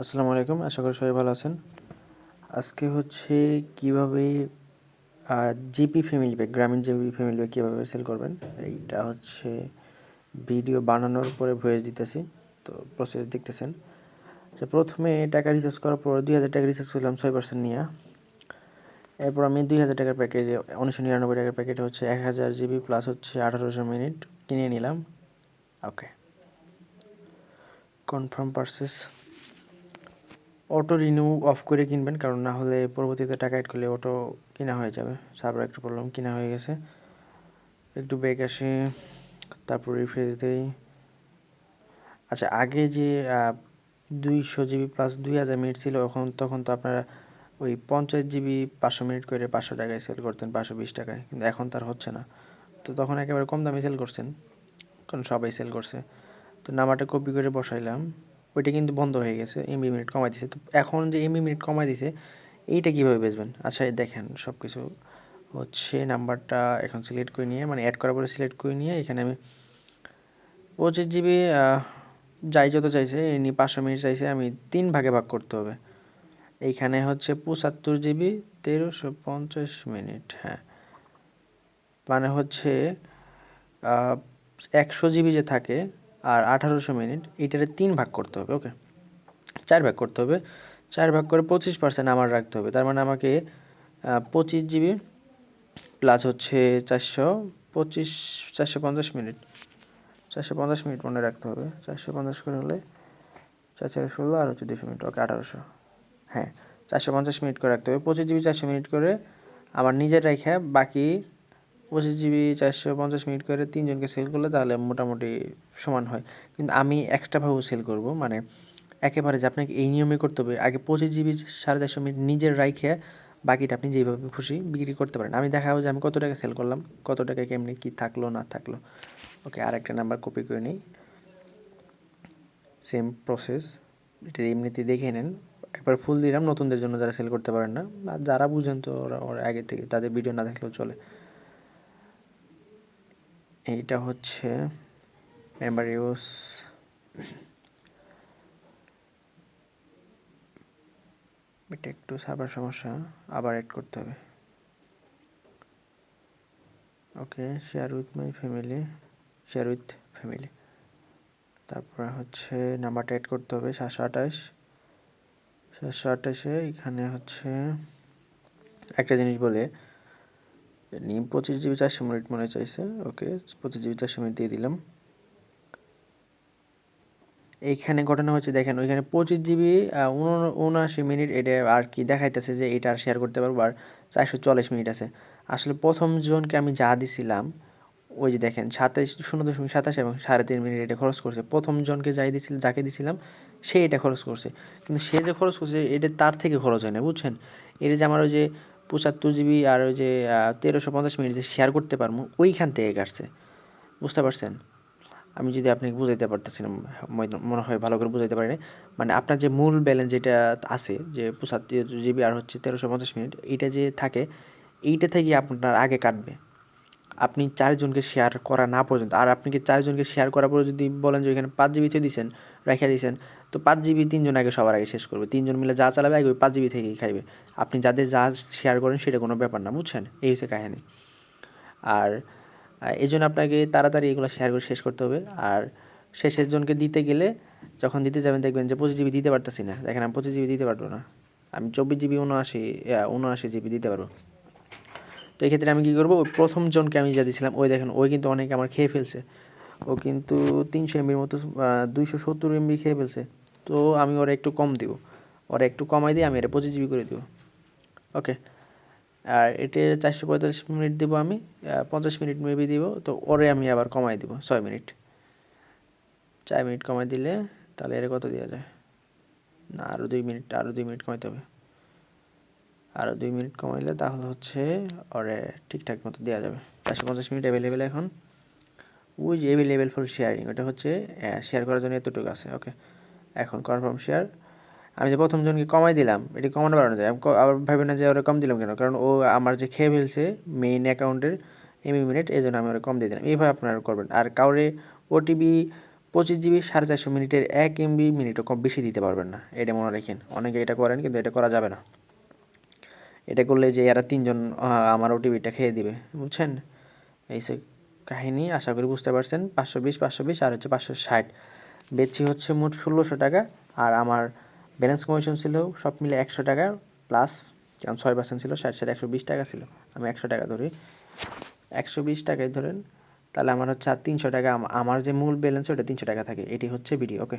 আসসালামু আলাইকুম, আশা করি সবাই ভালো আছেন। আজকে হচ্ছে কীভাবে GP family pack Grameen GP family pack কীভাবে সেল করবেন, এইটা হচ্ছে ভিডিও বানানোর পরে ভয়েস দিতেছি, তো প্রসেস দেখতেছেন। যে প্রথমে টাকা রিচার্জ করার পর দুই হাজার টাকা রিচার্জ করলাম ছয় পার্সেন্ট নিয়ে। এরপর আমি দুই হাজার টাকার প্যাকেজে উনিশশো নিরানব্বই টাকার প্যাকেট হচ্ছে এক হাজার জিবি প্লাস হচ্ছে আঠারোশো মিনিট কিনে নিলাম। Okay confirm purchase auto renew off করে কিনবেন, কারণ না হলে পরবর্তীতে টাকা অ্যাড করলে অটো কেনা হয়ে যাবে। সার্ভার একটু প্রবলেম কেনা হয়ে গেছে। একটু ব্যাক আসে, তারপর রিফ্রেশ দেই। আচ্ছা আগে যে দুইশো জিবি প্লাস দুই হাজার মিনিট ছিল, এখন তখন তো আপনারা ওই পঞ্চাশ জিবি পাঁচশো মিনিট করে পাঁচশো টাকায় সেল করতেন, পাঁচশো বিশ টাকায়। কিন্তু এখন তার হচ্ছে না। তো তখন একেবারে কম দামে সেল করছেন, কারণ সবাই সেল করছে। তো নাম্বারটা কপি করে বসাইলাম। ওইটা কিন্তু বন্ধ হয়ে গেছে এমবি মিনিট কমাই দিছে। তো এখন যে এমবি মিনিট কমাই দিছে, এইটা কীভাবে বেচবেন? আচ্ছা দেখেন সব কিছু হচ্ছে নাম্বারটা এখন সিলেক্ট করে নিয়ে মানে অ্যাড করার পরে সিলেক্ট করে নিয়ে এখানে আমি পঁচিশ জিবি যাই যত চাইছে, এমনি পাঁচশো মিনিট চাইছে, আমি তিন ভাগে ভাগ করতে হবে। এইখানে হচ্ছে পঁচাত্তর জিবি তেরোশো পঞ্চাশ মিনিট হ্যাঁ। মানে হচ্ছে একশো জিবি যে থাকে আর আঠারোশো মিনিট, এইটারে তিন ভাগ করতে হবে ওকে চার ভাগ করতে হবে, চার ভাগ করে পঁচিশ পার্সেন্ট আমার রাখতে হবে, তার মানে আমাকে পঁচিশ জিবি প্লাস হচ্ছে চারশো পঁচিশ, চারশো পঞ্চাশ মিনিট, চারশো পঞ্চাশ মিনিট মনে রাখতে হবে, চারশো পঞ্চাশ করে হলে চার চার ষোলো আর হচ্ছে দুশো মিনিট ওকে আঠারোশো হ্যাঁ চারশো পঞ্চাশ মিনিট করে রাখতে হবে, পঁচিশ জিবি চারশো মিনিট করে আমার নিজের রেখে বাকি পঁচিশ জিবি, চারশো পঞ্চাশ মিনিট করে তিনজনকে সেল করলে তাহলে মোটামুটি সমান হয়। কিন্তু আমি এক্সট্রাভাবেও সেল করব মানে একেবারে যে আপনাকে এই নিয়মে করতে হবে, আগে পঁচিশ জিবি, সাড়ে চারশো মিনিট নিজের রাইখে বাকিটা আপনি যেভাবে খুশি বিক্রি করতে পারেন। আমি দেখাবো যে আমি কত টাকা সেল করলাম, কত টাকা কেমনি কী থাকল, না থাকল। ওকে আর একটা নাম্বার কপি করে নিই। সেম প্রসেস এটা এমনিতে দেখে নেন। একবার ফুল দিলাম, নতুনদের জন্য যারা সেল করতে পারেন না যারা বুঝেন তো ওরা ওরা আগে থেকে তাদের ভিডিও না দেখলেও চলে। এইটা হচ্ছে মেম্বার এটা একটু সার্ভার সমস্যা, আবার অ্যাড করতে হবে। Okay share with my family share with family তারপরে হচ্ছে নাম্বারটা অ্যাড করতে হবে, সাতশো আঠাশ। সাতশো আঠাশে এখানে হচ্ছে একটা জিনিস বলে নিম পঁচিশ জিবি চারশো মিনিট মনে চাইছে। ওকে, পঁচিশ জিবি চারশো মিনিট দিয়ে দিলাম। এইখানে ঘটনা হচ্ছে, দেখেন, ওইখানে পঁচিশ জিবি উনআশি মিনিট এটা আর কি দেখাইতেছে যে এটা আর শেয়ার করতে পারব, আর চারশো চল্লিশ মিনিট আছে। আসলে প্রথম জনকে আমি যা দিছিলাম, ওই যে দেখেন, সাতাইশ, শূন্য দশমিক সাতাশ এবং সাড়ে তিন মিনিট এটা খরচ করছে। প্রথম জনকে যাই দিছিল, যাকে দিছিলাম, সে এটা খরচ করছে। কিন্তু সে যে খরচ করছে, এটা তার থেকে খরচ হয় না, বুঝছেন? এটা যে আমার ওই যে পঁচাত্তর জিবি আর ওই যে তেরোশো পঞ্চাশ মিনিট যে শেয়ার করতে পারব, ওইখান থেকে কাটছে। বুঝতে পারছেন? আমি যদি আপনাকে বুঝাইতে পারতেছিলাম মনে হয় ভালো করে বুঝাইতে পারিনি। মানে আপনার যে মূল ব্যালেন্স যেটা আছে, যে পঁচাত্তর জিবি আর হচ্ছে তেরোশো পঞ্চাশ মিনিট, এইটা যে থাকে, এইটা থেকে আপনার আগে কাটবে। আপনি চারজনকে শেয়ার করা না পর্যন্ত। আর আপনি কি চারজনকে শেয়ার করার পরে যদি বলেন যে ওইখানে পাঁচ জিবিতে দিয়েছেন রেখে দিয়েছেন তো পাঁচ জিবি তিনজন আগে সবার আগে শেষ করবে। তিনজন মিলে যা চালাবে আগে ওই পাঁচ জিবি থেকেই খাইবে। আপনি যাদের যা শেয়ার করেন সেটা কোনো ব্যাপার না, বুঝছেন? এই হচ্ছে কাহিনি। আর এই জন্য আপনাকে তাড়াতাড়ি এগুলো শেয়ার করে শেষ করতে হবে। আর শেষের জনকে দিতে গেলে যখন দিতে যাবেন দেখবেন যে পঁচিশ জিবি দিতে পারতেছি না। দেখেন আমি পঁচিশ জিবি দিতে পারব না। আমি চব্বিশ জিবি উনআশি উনআশি জিবি দিতে পারব। তো এক্ষেত্রে আমি কী করব? ওই প্রথম জনকে আমি যা দিয়েছিলাম ওই দেখেন, ওই কিন্তু অনেক আমার খেয়ে ফেলছে। ও কিন্তু তিনশো এমবির মতো দুইশো সত্তর এমবি খেয়ে ফেলছে। তো আমি ওরা একটু কম দিব। ওরা একটু কমাই দিয়ে আমি এটা পঁচিশ জিবি করে দেবো। ওকে। আর এতে চারশো পঁয়তাল্লিশ মিনিট দেবো আমি পঞ্চাশ মিনিট মেবি দিব, তো ওরে আমি আবার কমাই দিব, ছয় মিনিট। চার মিনিট কমাই দিলে তাহলে এর কত দেওয়া যায়? না আরও দুই মিনিট আরও দুই মিনিট কমাইতে হবে। আরও দুই মিনিট কমাইলে তাহলে হচ্ছে ওরে ঠিকঠাক মতো দেওয়া যাবে। চারশো পঞ্চাশ মিনিট অ্যাভেলেবেল এখন। যে অ্যাভেলেবেল ফর শেয়ারিং ওটা হচ্ছে শেয়ার করার জন্য এতটুকু আছে ওকে এখন কনফার্ম শেয়ার আমি যে প্রথম জনকে কমাই দিলাম, এটি কমানো বাড়ানো যায়। আবার ভাবে না যে ওরা কম দিলাম কেন? কারণ ও আমার যে খেয়ে ফেলছে মেইন অ্যাকাউন্টের এমই মিনিট এই জন্য আমি ওরা কম দিয়ে দিলাম। এইভাবে আপনারা করবেন। আর কাউরে ওটিপি পঁচিশ জিবি, সাড়ে চারশো মিনিটের এক এমবি মিনিটও কম বেশি দিতে পারবেন না। এটা মনে রাখেন। অনেকে এটা করেন, কিন্তু এটা করা যাবে না। এটা করলে যে এরা তিনজন আমার ওটিপিটা খেয়ে দিবে, বুঝছেন? এই সে কাহিনী, আশা করি বুঝতে পারছেন। পাঁচশো বিশ পাঁচশো বিশ আর হচ্ছে পাঁচশো ষাট। বেচছি হচ্ছে মোট ষোলোশো টাকা আর আমার ব্যালেন্স কমিশন ছিল সব মিলে একশো টাকা প্লাস কারণ ছয় পার্সেন্ট ছিল, ষাট ষাট, একশো বিশ টাকা ছিল। আমি একশো টাকা ধরি। একশো বিশ টাকায় ধরেন, তাহলে আমার হচ্ছে আর তিনশো টাকা আমার যে মূল ব্যালেন্স ওটা তিনশো টাকা থাকে। এটি হচ্ছে ভিডিও ওকে